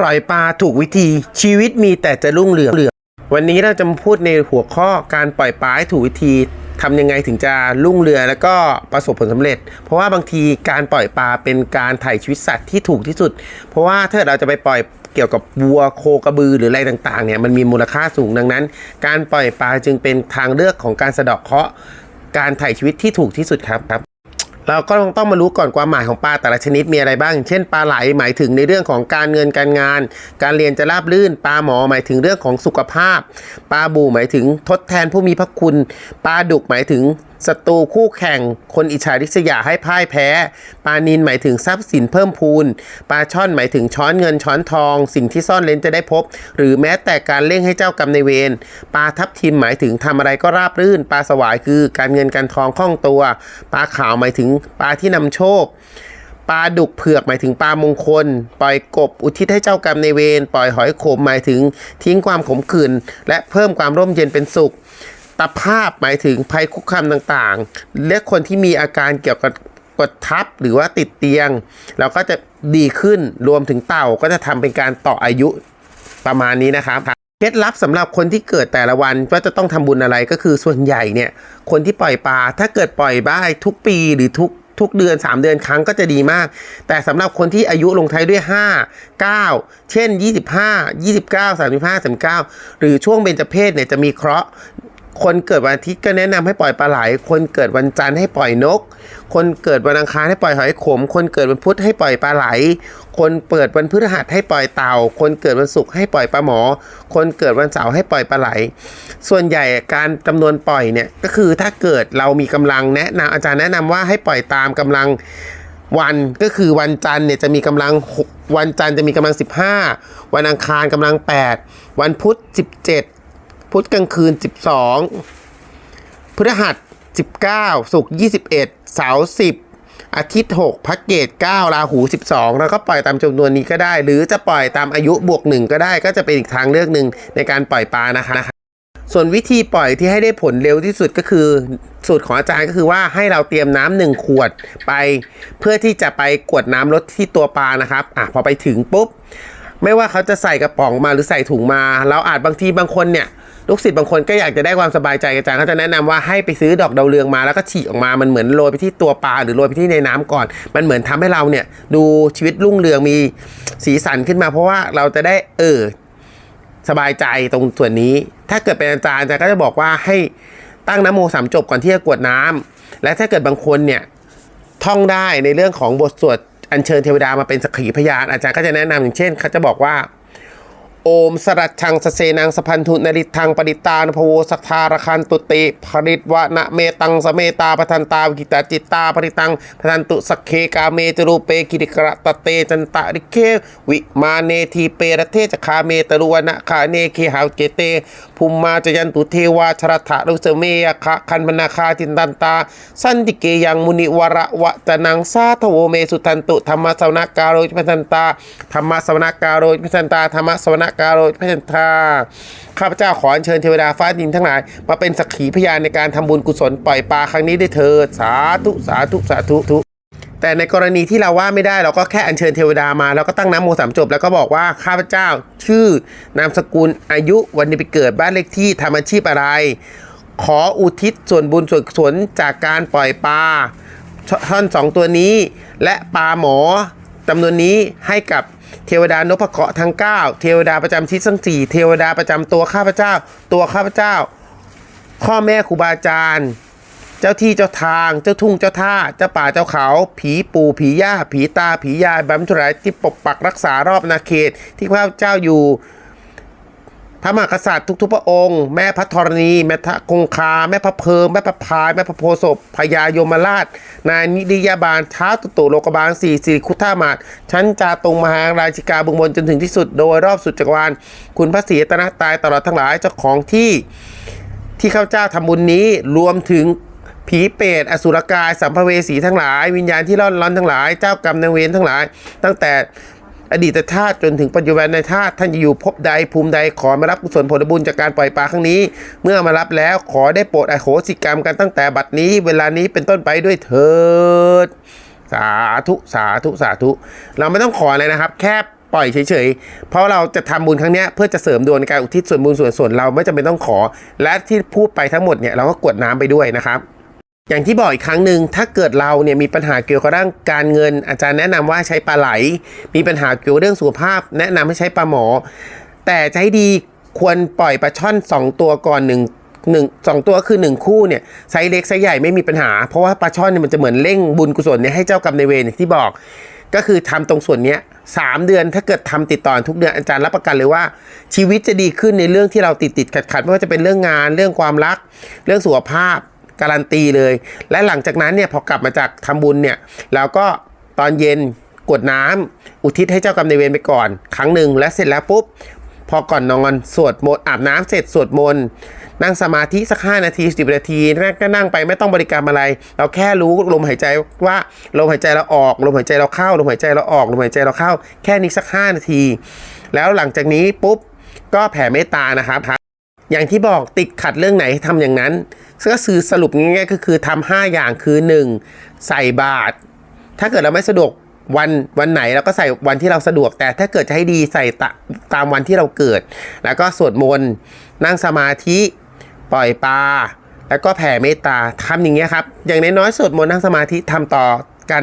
ปล่อยปลาถูกวิธี ชีวิตมีแต่จะรุ่งเรืองวันนี้เราจะมาพูดในหัวข้อการปล่อยปลาให้ถูกวิธีทำยังไงถึงจะรุ่งเรืองแล้วก็ประสบผลสำเร็จ เพราะว่าบางทีการปล่อยปลาเป็นการถ่ายชีวิตสัตว์ที่ถูกที่สุด เพราะว่าถ้าเราจะไปปล่อยเกี่ยวกับวัวโคกระบือหรืออะไรต่างๆเนี่ยมันมีมูลค่าสูงดังนั้น การปล่อยปลาจึงเป็นทางเลือกของการสะเดาะเคราะห์การถ่ายชีวิตที่ถูกที่สุดครับ เราก็ต้องต้องมารู้ก่อนความหมายของปลาแต่ละชนิดมีอะไรบ้าง เช่นปลาไหลหมายถึงในเรื่องของการเงินการงาน การเรียนจะราบรื่น ปลาหมอหมายถึงเรื่องของสุขภาพ ปลาบูหมายถึงทดแทนผู้มีพระคุณ ปลาดุกหมายถึง ศัตรูคู่แข่ง คนอิจฉาริษยาให้พ่ายแพ้ปลานินหมายถึงทรัพย์สินเพิ่มพูน ปลาช่อนหมายถึงช้อนเงินช้อนทอง สิ่งที่ซ่อนเร้นจะได้พบ หรือแม้แต่การเร่งให้เจ้ากรรมในเวร ปลาทับทิมหมายถึงทำอะไรก็ราบรื่น ปลาสวายคือการเงินการทองคล่องตัว ปลาขาวหมายถึงปลาที่นำโชคปลาดุกเผือกหมายถึงปลามงคล ปล่อยกบอุทิศให้เจ้ากรรมในเวรปล่อยหอยขมหมายถึงทิ้งความขมขื่นและเพิ่มความร่มเย็นเป็นสุข ตภาพหมายถึงภัยคุกคามต่างๆ และคนที่มีอาการเกี่ยวกับกดทับหรือว่าติดเตียง เราก็จะดีขึ้นรวมถึงเต่าก็จะทำเป็นการต่ออายุประมาณนี้นะครับเคล็ดลับสำหรับคนที่เกิดแต่ละวันว่าจะต้องทำบุญอะไรก็คือส่วนใหญ่เนี่ยคนที่ปล่อยปลาถ้าเกิดปล่อยบ้ายทุกปีหรือทุกทุกเดือน 3 เดือนครั้งก็จะดีมาก แต่สำหรับคนที่อายุลงท้ายด้วย 5 9 เช่น 25 29 35 39 หรือช่วงเบญจเพศเนี่ยจะมีเคราะห์ คนเกิดวันอาทิตย์ก็แนะนำให้ปล่อยปลาไหล คนเกิดวันจันทร์ให้ปล่อยนก คนเกิดวันอังคารให้ปล่อยหอยขม คนเกิดวันพุธให้ปล่อยปลาไหล คนเปิดวันพฤหัสให้ปล่อยเต่า คนเกิดวันศุกร์ให้ปล่อยปลาหมอ คนเกิดวันเสาร์ให้ปล่อยปลาไหล ส่วนใหญ่การจำนวนปล่อยเนี่ยก็คือถ้าเกิดเรามีกำลังแนะนำอาจารย์แนะนำว่าให้ปล่อยตามกำลังวันก็คือวันจันทร์เนี่ยจะมีกำลัง 6 วันจันทร์จะมีกำลัง 15 วันอังคารกำลัง 8 วันพุธ 17 พุธกลางคืน 12 พฤหัส 19 ศุกร์21 เสาร์10 อาทิตย์ 6พักเกต 9 ราหู 12 แล้วก็ปล่อยตามจำนวนนี้ก็ได้ หรือจะปล่อยตามอายุบวก 1 ก็ได้ ก็จะเป็นอีกทางเลือกหนึ่งในการปล่อยปลานะคะ ส่วนวิธีปล่อยที่ให้ได้ผลเร็วที่สุดก็คือ สูตรของอาจารย์ก็คือว่าให้เราเตรียมน้ำหนึ่งขวดไป เพื่อที่จะไปกวดน้ำลดที่ตัวปลานะครับอะพอไปถึงปุ๊บไม่ว่าเขาจะใส่กระป๋องมาหรือใส่ถุงมาเราอาจบางทีบางคนเนี่ย ลูกศิษย์บางคนก็อยากจะได้ความสบายใจอาจารย์เขาจะแนะนำว่าให้ไปซื้อดอกดาวเรืองมาแล้วก็ฉีกออกมามันเหมือนโรยไปที่ตัวปลาหรือโรยไปที่ในน้ำก่อน มันเหมือนทำให้เราเนี่ยดูชีวิตรุ่งเรืองมีสีสันขึ้นมา เพราะว่าเราจะได้เออสบายใจตรงส่วนนี้ ถ้าเกิดเป็นอาจารย์อาจารย์ก็จะบอกว่าให้ตั้งน้ำโมสามจบก่อนที่จะกวดน้ำและถ้าเกิดบางคนเนี่ยท่องได้ในเรื่องของบทสวดอัญเชิญเทวดามาเป็นสักขีพยานอาจารย์ก็จะแนะนำอย่างเช่นเขาจะบอกว่า โอมสรัชชังสเสนังสพันธุนริทังปริตานพโวสัทธารคันตุติภริตวะนะเมตังสเมตาปทันตาวิกิตาจิตตาปริตังปทันตุสักเคกาเมจรูเปกิริกระตะเตจันตะริเควิมาเนทีเปรเทจคาเมตรุวนะคาเนเคหาวเจเตภูมิมาจยันตุเทวาชรถะรุเสเมยคะคันพนาคาจินตันตา สันติเกยังมุนิวระวะตนังสาทโวเมสุทันตุธรรมสวนาการโรจพันตาธรรมสวนาการโรจพันตาธรรมสวนาการโรจพันตาข้าพเจ้าขออัญเชิญเทวดาฟ้าดินทั้งหลาย มาเป็นสักขีพยานในการทำบุญกุศลปล่อยปลาครั้งนี้ได้เถิดสาธุสาธุสาธุทุแต่ในกรณีที่เราว่าไม่ได้เราก็แค่อัญเชิญเทวดามาแล้วก็ตั้งน้ำโมสามจบ แล้วก็บอกว่าข้าพเจ้าชื่อนามสกุลอายุวันนี้ไปเกิดบ้านเลขที่ทำอาชีพอะไร ขออุทิศส่วนบุญส่วนกุศลจากการปล่อยปลาท่อนสองตัวนี้ และปลาหมอ จำนวนนี้ให้กับเทวดานพเคราะห์ทั้ง 9 เทวดาประจำทิศทั้งจีเทวดาประจำตัวข้าพเจ้า ตัวข้าพเจ้า พ่อแม่ครูบาอาจารย์ เจ้าที่เจ้าทาง เจ้าทุ่งเจ้าท่า เจ้าป่าเจ้าเขา ผีปู่ผีย่า ผีตา ผียายบัมทุรายที่ปกปักรักษารอบนาเขตที่ข้าพเจ้าอยู่ พระมหากษัตริย์ทุกๆพระองค์ แม่พระธรณี แม่ทะคงคา แม่พระเพิง แม่พระพาย แม่พระโพศพพญายมราช นายนิริยาบาลท้าวตุตุโลกบาลสี่สิริคุท่ามาศชั้นจาตรงมหาราชิกาบุงบนจนถึงที่สุดโดยรอบสุดจักรวาล คุณพระศรีตนตรัยตลอดทั้งหลายเจ้าของที่ที่ข้าเจ้าทำบุญนี้รวมถึงผีเปรตอสุรกาย สัมภเวสีทั้งหลาย วิญญาณที่ร่อนร้อนทั้งหลาย เจ้ากรรมนายเวรทั้งหลาย ตั้งแต่ อดีตชาติจนถึงปัจจุบันในชาติท่านจะอยู่ภพใดภูมิใดขอมารับกุศลผลบุญจากการปล่อยปลาครั้งนี้ เมื่อมารับแล้วขอได้โปรดอโหสิกรรมกันตั้งแต่บัดนี้ เวลานี้เป็นต้นไปด้วยเถิด สาธุสาธุสาธุ เราไม่ต้องขออะไรนะครับ แค่ปล่อยเฉยๆ เพราะเราจะทำบุญครั้งนี้เพื่อจะเสริมดวงในการอุทิศส่วนบุญส่วนส่วนเราไม่จำเป็นต้องขอ และที่พูดไปทั้งหมดเนี่ยเราก็กวดน้ำไปด้วยนะครับ อย่างที่บอกอีกครั้งหนึ่งถ้าเกิดเราเนี่ยมีปัญหาเกี่ยวกับด้านการเงิน อาจารย์แนะนำว่าใช้ปลาไหล มีปัญหาเกี่ยวกับเรื่องสุขภาพ แนะนำให้ใช้ปลาหมอ แต่จะให้ดีควรปล่อยปลาช่อน 2 ตัวก่อนหนึ่งหนึ่งสองตัวคือ 1 คู่เนี่ยไซส์เล็กไซส์ใหญ่ไม่มีปัญหา เพราะว่าปลาช่อนเนี่ยมันจะเหมือนเร่งบุญกุศลเนี่ยให้เจ้ากรรมนายเวรอย่างที่บอก ก็คือทำตรงส่วนเนี้ยสามเดือนถ้าเกิดทำติดต่อทุกเดือนอาจารย์รับประกันเลยว่า ชีวิตจะดีขึ้นในเรื่องที่เราติดติดขัดขัดไม่ว่าจะเป็นเรื่องงานเรื่องความรัก เรื่องสุขภาพ การันตีเลย และหลังจากนั้นเนี่ยพอกลับมาจากทำบุญเนี่ยเราก็ตอนเย็นกดน้ำอุทิศให้เจ้ากรรมนายเวรไปก่อน ครั้งหนึ่งและเสร็จแล้วปุ๊บ พอก่อนนอนสวดมนต์อาบน้ำเสร็จสวดมนต์นั่งสมาธิสักห้านาทีสิบนาทีนั่งก็นั่งไปไม่ต้องบริกรรมอะไร เราแค่รู้ลมหายใจว่าลมหายใจเราออกลมหายใจเราเข้าลมหายใจเราออกลมหายใจเราเข้า แค่นี้สักห้านาที แล้วหลังจากนี้ปุ๊บก็แผ่เมตตานะครับ อย่างที่บอกติดขัดเรื่องไหนทำอย่างนั้น ก็คือสรุปง่ายๆก็คือทำห้าอย่างคือ 1. ใส่บาตรถ้าเกิดเราไม่สะดวกวันวันไหนเราก็ใส่วันที่เราสะดวก แต่ถ้าเกิดจะให้ดีใส่ตตามวันที่เราเกิด แล้วก็สวดมนต์นั่งสมาธิปล่อยปลาแล้วก็แผ่เมตตาทำอย่างเงี้ยครับ อย่างน้อยๆสวดมนต์นั่งสมาธิทำต่อ กัน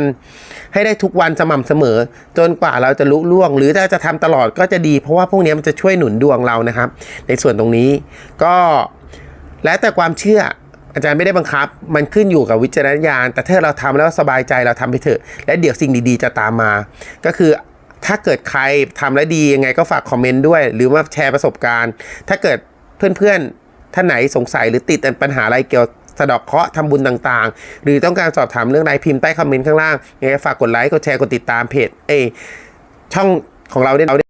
ให้ได้ทุกวันสม่ำเสมอ จนกว่าเราจะลุล่วง หรือถ้าจะทำตลอดก็จะดี เพราะว่าพวกนี้มันจะช่วยหนุนดวงเรานะครับ ในส่วนตรงนี้ก็แล้วแต่ความเชื่ออาจารย์ไม่ได้บังคับ มันขึ้นอยู่กับวิจารณญาณ แต่ถ้าเราทำแล้วสบายใจเราทำไปเถอะ และเดี๋ยวสิ่งดีๆจะตามมา ก็คือถ้าเกิดใครทำแล้วดียังไงก็ฝากคอมเมนต์ด้วย หรือว่าแชร์ประสบการณ์ ถ้าเกิดเพื่อนๆท่านไหนสงสัยหรือติดปัญหาอะไรเกี่ยว สะดอกเคราะห์ทำบุญต่างๆ หรือต้องการสอบถามเรื่องใดพิมพ์ใต้คอมเมนต์ข้างล่างยังไงฝากกดไลค์กดแชร์กดติดตามเพจเอช่องของเราด้วย